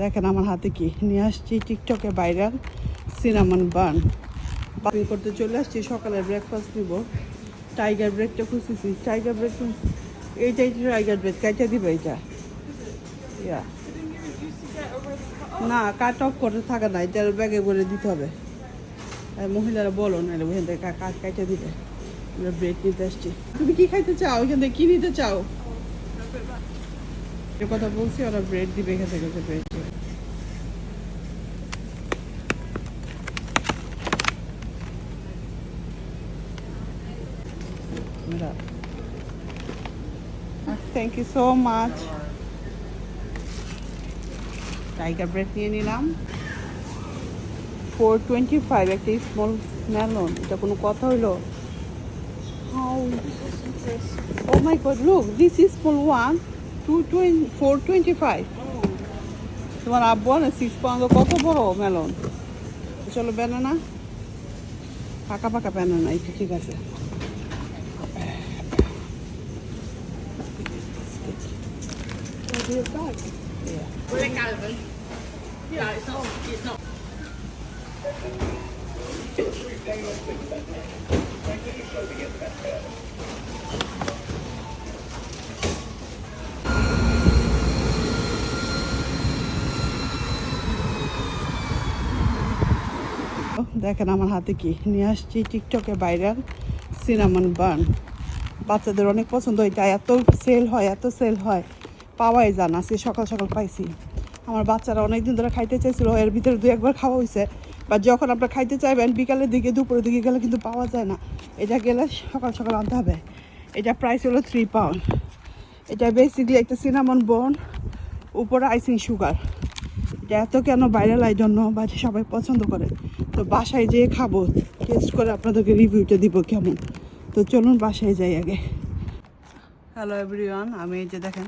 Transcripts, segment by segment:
দেখেন আমার হাতে কি? নিয়ে আসছি টিকটকে ভাইরাল সিনামন বান বাকি করতে চলে আসছি, সকালে ব্রেকফাস্ট নিব। টাইগার ব্রেকটা খুঁজতেছি। টাইগার ব্রেক এইটাই টাইগার ব্রেক কাইটা দিবে এইটা? না, কাট অফ করে থাকা না, এটা ব্যাগে করে দিতে হবে। মহিলারা বলো না ওখান থেকে কাট কাইটা দিবে। ব্রেড নিতে আসছি। তুমি কি খাইতে চাও? ওইখান থেকে কি নিতে চাও? যে কথা বলছি, ওরা ব্রেড দিবে এখান থেকে ব্রেড দিবে। Thank you so much tiger bread নিয়ে নিলাম। ফোর টোয়েন্টি ফাইভ একটা স্মল মেলন এটা কোনো কথা হইল? ও my god look this small one two twenty four twenty five তোমার আব্বু না সিক্স পাউন্ড কত বড় মেলন চলো ব্যানানা ফাঁকা ফাঁকা ব্যানানা এই তো ঠিক আছে। Yeah. দেখেন আমার হাতে কি? নিয়ে আসছি টিকটকে ভাইরাল সিনামন বান বাচ্চাদের অনেক পছন্দ এটা এত সেল হয়, এত সেল হয়। পাওয়াই যান আজকে সকাল সকাল পাইছি। আমার বাচ্চারা অনেক দিন ধরে খাইতে চাইছিল, এর ভিতরে দু একবার খাওয়া হয়েছে বা যখন আপনারা খাইতে চাইবেন, বিকালের দিকে, দুপুরের দিকে গেলে কিন্তু পাওয়া যায় না। এটা গেলে সকাল সকাল আনতে হবে। এটা প্রাইস হলো থ্রি পাউন্ড এটা বেসিকলি একটা সিনামন বোন উপরে আইসিং সুগার এটা এত কেন ভাইরাল এই জন্য বা সবাই পছন্দ করে। তো বাসায় যেয়ে খাব। টেস্ট করে আপনাদেরকে রিভিউটা দিব কেমন। তো চলুন বাসায় যাই আগে। হ্যালো এভরিওয়ান আমি এই যে দেখেন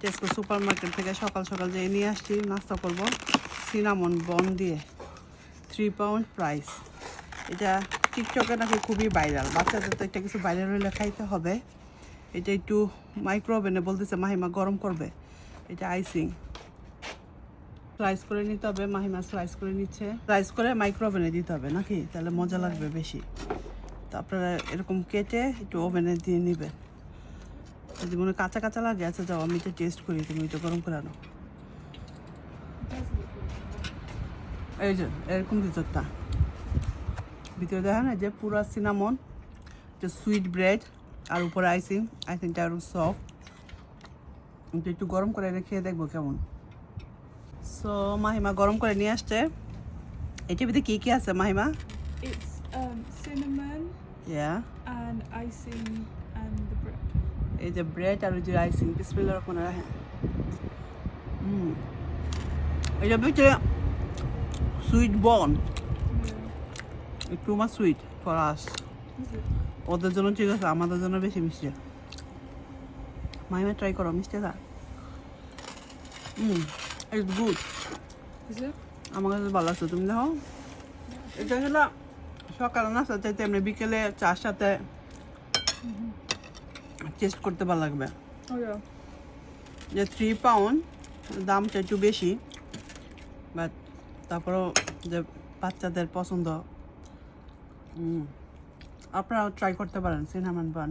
টেস্কো সুপার মার্কেট থেকে সকাল সকাল যেয়ে নিয়ে আসছি, নাস্তা করব সিনামন বন দিয়ে। থ্রি পাউন্ড প্রাইস এটা টিকটকে নাকি খুবই ভাইরাল বাচ্চাদের তো একটা কিছু ভাইরাল হলে খাইতে হবে। এটা একটু মাইক্রো ওভেনে বলতেছে, মাহিমা গরম করবে। এটা আইসিং স্লাইস করে নিতে হবে মাহিমা স্লাইস করে নিচ্ছে। স্লাইস করে মাইক্রো ওভেনে দিতে হবে নাকি? তাহলে মজা লাগবে বেশি। তো আপনারা এরকম কেটে একটু ওভেনে দিয়ে নেবেন। যদি মনে কাঁচা কাঁচা লাগে আছে যাও, আমি তো টেস্ট করি, তুমি তো গরম করে আনো। এই যে, এরকম ভিতরটা। ভিতরে এই যে পুরা সিনামন যে সুইট ব্রেড আর উপরে আইসিং আইসিংটা আরও সফট একটু গরম করে এনে খেয়ে দেখব কেমন। সো মাহিমা গরম করে নিয়ে আসছে। এটার ভিতরে কী কী আছে Mahima? It's um, cinnamon yeah and icing and the bread. এই যে ব্রেড আর ওই যে আইসিং বিসমিল্লাহ রহমান রাহিম হুম। এটা ভিতরে সুইট বন Yeah. একটু মাছ সুইট ফর আস? ওদের জন্য ঠিক আছে আমাদের জন্য বেশি মিষ্টি। মাহিমা ট্রাই করো মিষ্টি দা হুম। It's good? আমার কাছে ভালো লাগছে তুমি দেখো। এটা হলো সকালে নাস্তা চাইতে এমনি বিকেলে চার সাথে টেস্ট করতে ভালো লাগবে। Oh যে থ্রি পাউন্ড দামটা একটু বেশি বাট তারপরেও যে বাচ্চাদের পছন্দ আপনারাও ট্রাই করতে পারেন সিনামান বান